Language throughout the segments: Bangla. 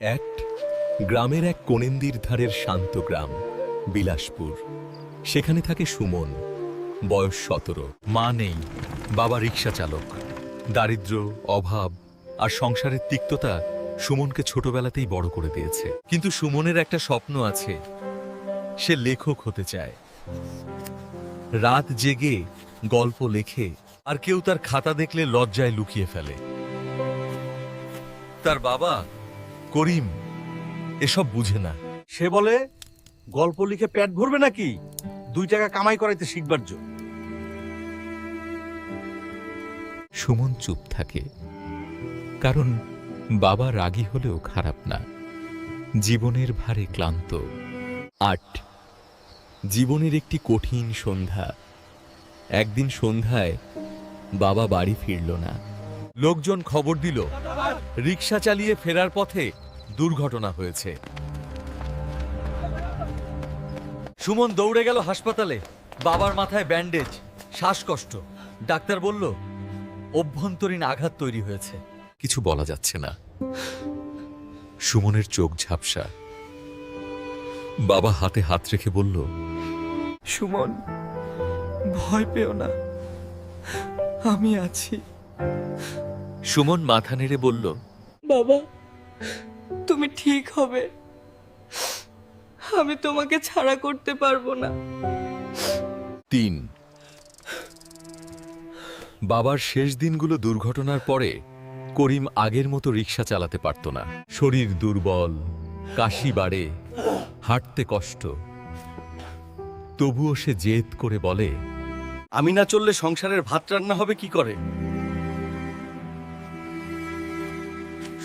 এক, গ্রামের এক কোনেন্দির ধারের শান্ত গ্রাম, বিলাসপুর। সেখানে থাকে সুমন, বয়স সতেরো। মা নেই, বাবা রিক্সা চালক। দারিদ্র্য অভাব আর সংসারের তিক্ততা সুমনকে ছোটবেলাতেই বড় করে দিয়েছে। কিন্তু সুমনের একটা স্বপ্ন আছে, সে লেখক হতে চায়। রাত জেগে গল্প লেখে আর কেউ তার খাতা দেখলে লজ্জায় লুকিয়ে ফেলে। তার বাবা করিম এসব বুঝে না। সে বলে গল্প লিখে পেট ভরবে নাকি? দুই টাকা কামাই করাইতে শিখবার জন্য। সুমন চুপ থাকে কারণ বাবা রাগী হলেও খারাপ না। জীবনের ভারে ক্লান্ত। আট জীবনের একটি কঠিন সন্ধ্যা। একদিন সন্ধ্যায় বাবা বাড়ি ফিরল না। লোকজন খবর দিল রিক্সা চালিয়ে ফেরার পথে দুর্ঘটনা হয়েছে। সুমন দৌড়ে গেল হাসপাতালে। বাবার মাথায় ব্যান্ডেজ, শ্বাসকষ্ট। ডাক্তার বলল, অভ্যন্তরীণ আঘাত তৈরি হয়েছে। কিছু বলা যাচ্ছে না। সুমনের চোখ ঝাপসা। বাবা হাতে হাত রেখে বলল, সুমন, ভয় পেও না। আমি আছি। সুমন মাথা নেড়ে বলল বাবা তুমি ঠিক হবে। আমি তোমাকে ছাড়া করতে পারব না। তিন। বাবার শেষ দিনগুলো দুর্ঘটনার পরে করিম আগের মতো রিক্সা চালাতে পারত না। শরীর দুর্বল কাশি বাড়ে হাঁটতে কষ্ট। তবুও সে জেদ করে বলে আমি না চললে সংসারের ভাত রান্না হবে কি করে?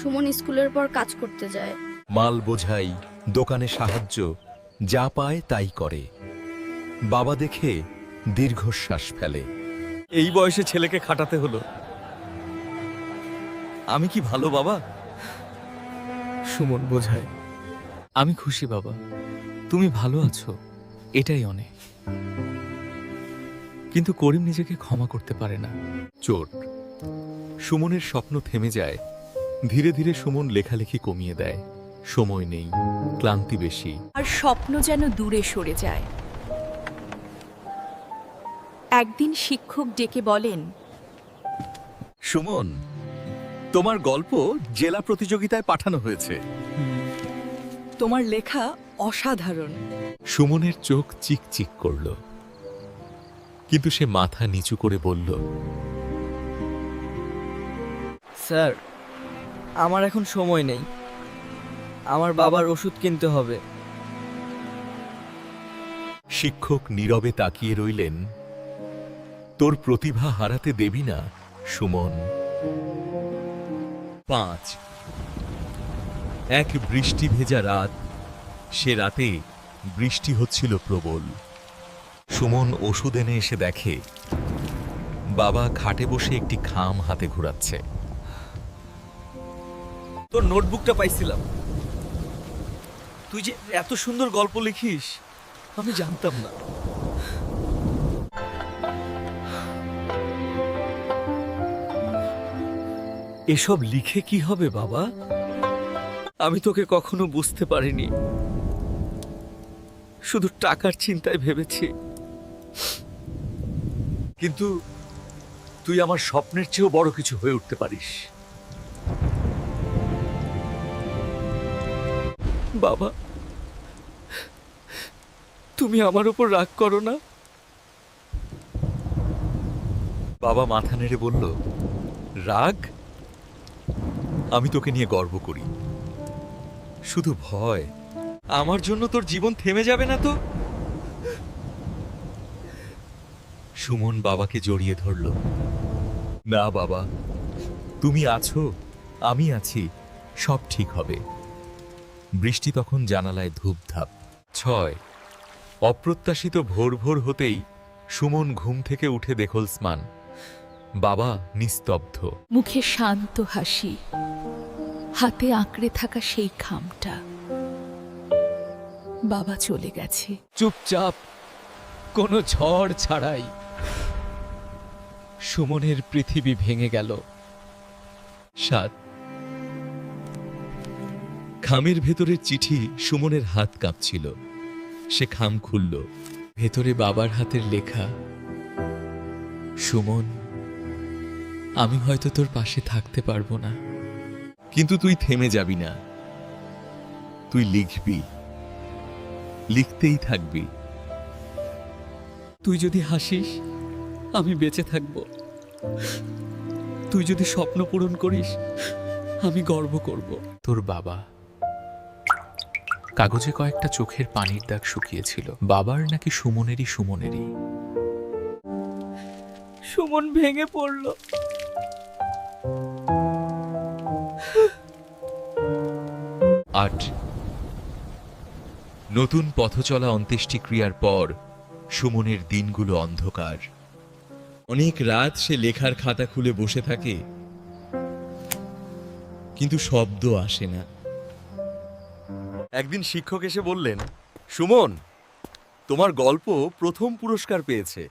সুমন স্কুলের পর কাজ করতে যায়। মাল বোঝাই দোকানে সাহায্য যা পায় তাই করে। বাবা দেখে দীর্ঘশ্বাস ফেলে। এই বয়সে ছেলেকে খাটাতে হলো। আমি কি ভালো বাবা? সুমন বোঝায় আমি খুশি বাবা। তুমি ভালো আছো এটাই অনেক। কিন্তু করিম নিজেকে ক্ষমা করতে পারে না। চোট সুমনের স্বপ্ন থেমে যায় ধীরে ধীরে সুমন লেখালেখি কমিয়ে দেয়। সময় নেই ক্লান্তি বেশি। আর স্বপ্ন যেন দূরে সরে যায়। একদিন শিক্ষক ডেকে বলেন সুমন তোমার গল্প জেলা প্রতিযোগিতায় পাঠানো হয়েছে। তোমার লেখা অসাধারণ। সুমনের চোখ চিকচিক করল। কিন্তু সে মাথা নিচু করে বলল স্যার আমার এখন সময় নেই। আমার বাবার ওষুধ কিনতে হবে। শিক্ষক নীরবে তাকিয়ে রইলেন। তোর প্রতিভা হারাতে দেবি না, সুমন। পাঁচ। এক বৃষ্টি ভেজা রাত। সে রাতে বৃষ্টি হচ্ছিল প্রবল। সুমন ওষুধ এনে এসে দেখে, বাবা খাটে বসে একটি খাম হাতে ঘোরাচ্ছে। তোর নোটবুকটা পাইছিলাম। তুই যে এত সুন্দর গল্প লিখিস, আমি জানতাম না। এসব লিখে কি হবে বাবা? আমি তোকে কখনো বুঝতে পারিনি। শুধু টাকার চিন্তায় ভেবেছি। কিন্তু তুই আমার স্বপ্নের চেয়েও বড় কিছু হয়ে উঠতে পারিস। বাবা, তুমি আমার উপর রাগ করো না। বাবা মাথা নেড়ে বলল, রাগ? আমি তোকে নিয়ে গর্ব করি। শুধু ভয়, আমার জন্য তোর জীবন থেমে যাবে না তো? সুমন বাবাকে জড়িয়ে ধরল, না বাবা, তুমি আছো, আমি আছি, সব ঠিক হবে। বৃষ্টি তখন জানালায় ধূপধাপ। ছয়। অপ্রত্যাশিত ভোর ভোর হতেই সুমন ঘুম থেকে উঠে দেখল স্মান বাবা নিস্তব্ধ। মুখে শান্ত হাসি। হাতে আঁকড়ে থাকা সেই খামটা। বাবা চলে গেছে। চুপচাপ কোনো ঝড় ছাড়াই। সুমনের পৃথিবী ভেঙে গেল। সাত। খামের ভেতরের চিঠি সুমনের হাত কাঁপছিল। সে খাম খুলল। ভেতরে বাবার হাতের লেখা, সুমন, আমি হয়তো তোর পাশে থাকতে পারব না। কিন্তু তুই থেমে যাবি না। তুই লিখবি। লিখতেই থাকবি। তুই যদি হাসিস, আমি বেঁচে থাকব। তুই যদি স্বপ্ন পূরণ করিস, আমি গর্ব করব। তোর বাবা কাগজে কয়েকটা চোখের পানির দাগ শুকিয়েছিল। বাবার নাকি সুমনেরই সুমনেরই। সুমন ভেঙে পড়ল। আট। নতুন পথচলা অন্ত্যেষ্টিক্রিয়ার পর সুমনের দিনগুলো অন্ধকার। অনেক রাত সে লেখার খাতা খুলে বসে থাকে কিন্তু শব্দ আসে না। একদিন শিক্ষক এসে বললেন সুমন তোমার গল্প প্রথম পুরস্কার পেয়েছে।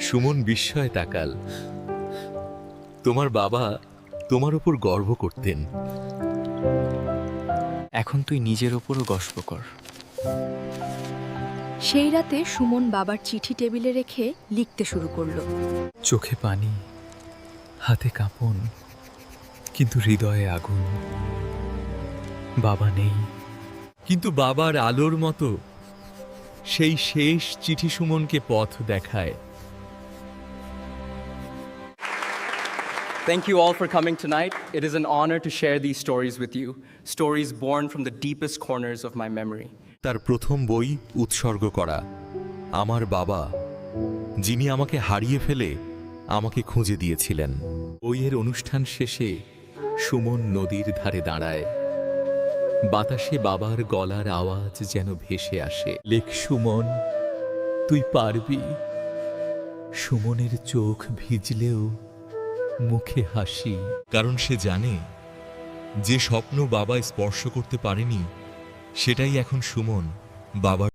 সুমন বিস্ময়ে তাকাল। তোমার বাবা তোমার উপর গর্ব করতেন। এখন তুই নিজের ওপরও গর্ব কর। সেই রাতে সুমন বাবার চিঠি টেবিলে রেখে লিখতে শুরু করল। চোখে পানি হাতে কাঁপন কিন্তু হৃদয়ে আগুন। বাবা নেই কিন্তু বাবার আলোর মতো সেই শেষ চিঠি সুমনকে পথ দেখায় Thank you all for coming tonight. It is an honor to share these stories with you, stories born from the deepest corners of my memory. তার প্রথম বই উৎসর্গ করা আমার বাবা যিনি আমাকে হারিয়ে ফেলে আমাকে খুঁজে দিয়েছিলেন বইয়ের অনুষ্ঠান শেষে সুমন নদীর ধারে দাঁড়ায় বাতাসে বাবার গলার আওয়াজ যেন ভেসে আসে। লেখ, সুমন, তুই পারবি? সুমনের চোখ ভিজলেও মুখে হাসি। কারণ সে জানে, যে স্বপ্ন বাবা স্পর্শ করতে পারেনি, সেটাই এখন সুমন বাবার